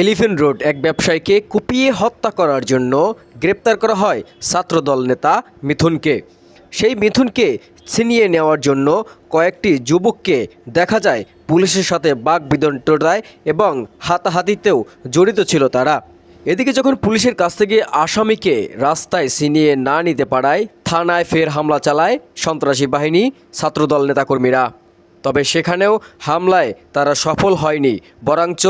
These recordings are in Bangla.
এলিফেন্ট রোড এক ব্যবসায়ীকে কুপিয়ে হত্যা করার জন্য গ্রেপ্তার করা হয় ছাত্রদল নেতা মিথুনকে। সেই মিথুনকে ছিনিয়ে নেওয়ার জন্য কয়েকটি যুবককে দেখা যায় পুলিশের সাথে বাঘ বিদণ্ডতায় এবং হাতাহাতিতেও জড়িত ছিল তারা। এদিকে যখন পুলিশের কাছ থেকে আসামিকে রাস্তায় ছিনিয়ে না নিতে পারায় থানায় ফের হামলা চালায় সন্ত্রাসী বাহিনী, ছাত্রদল নেতাকর্মীরা। তবে সেখানেও হামলায় তারা সফল হয়নি, বরঞ্চ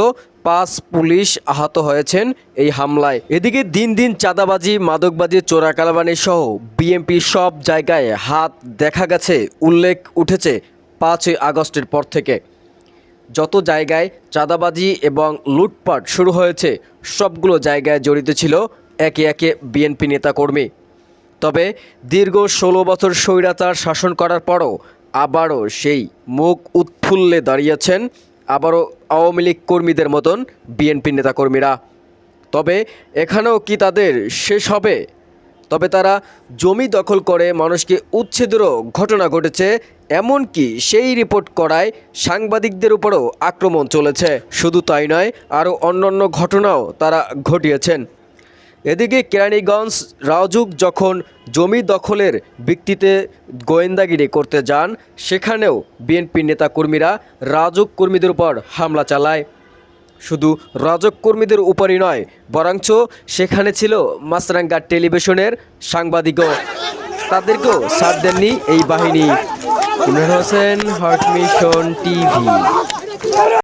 পাঁচ পুলিশ আহত হয়েছেন এই হামলায়। এদিকে দিন দিন চাঁদাবাজি, মাদকবাজি চোরাকালাবানি সহ বিএমপি সব জায়গায় হাত দেখা গেছে, উল্লেখ উঠেছে পাঁচই আগস্টের পর থেকে। যত জায়গায় চাঁদাবাজি এবং লুটপাট শুরু হয়েছে, সবগুলো জায়গায় জড়িত ছিল একে একে বিএনপি নেতাকর্মী। তবে দীর্ঘ ষোলো বছর স্বৈরাচার শাসন করার পরও আবারও সেই মুখ উৎফুল্লে দাঁড়িয়েছেন আবারও আওয়ামী লীগ কর্মীদের মতন বিএনপি নেতাকর্মীরা। তবে এখানেও কি তাদের শেষ হবে? তবে তারা জমি দখল করে মানুষকে উচ্ছেদেরও ঘটনা ঘটেছে, এমনকি সেই রিপোর্ট করায় সাংবাদিকদের উপরও আক্রমণ চলেছে। শুধু তাই নয়, আরও অন্যান্য ঘটনাও তারা ঘটিয়েছেন। এদিকে কেরানীগঞ্জ রাজুক যখন জমি দখলের ভিত্তিতে গোয়েন্দাগিরি করতে যান, সেখানেও বিএনপি নেতাকর্মীরা রাজুক কর্মীদের উপর হামলা চালায়। শুধু রাজক কর্মীদের উপরই নয়, বরঞ্চ সেখানে ছিল মাসরাঙ্গা টেলিভিশনের সাংবাদিকও। তাদেরকেও সাথ দেননি এই বাহিনী। Hossain, hot mission TV.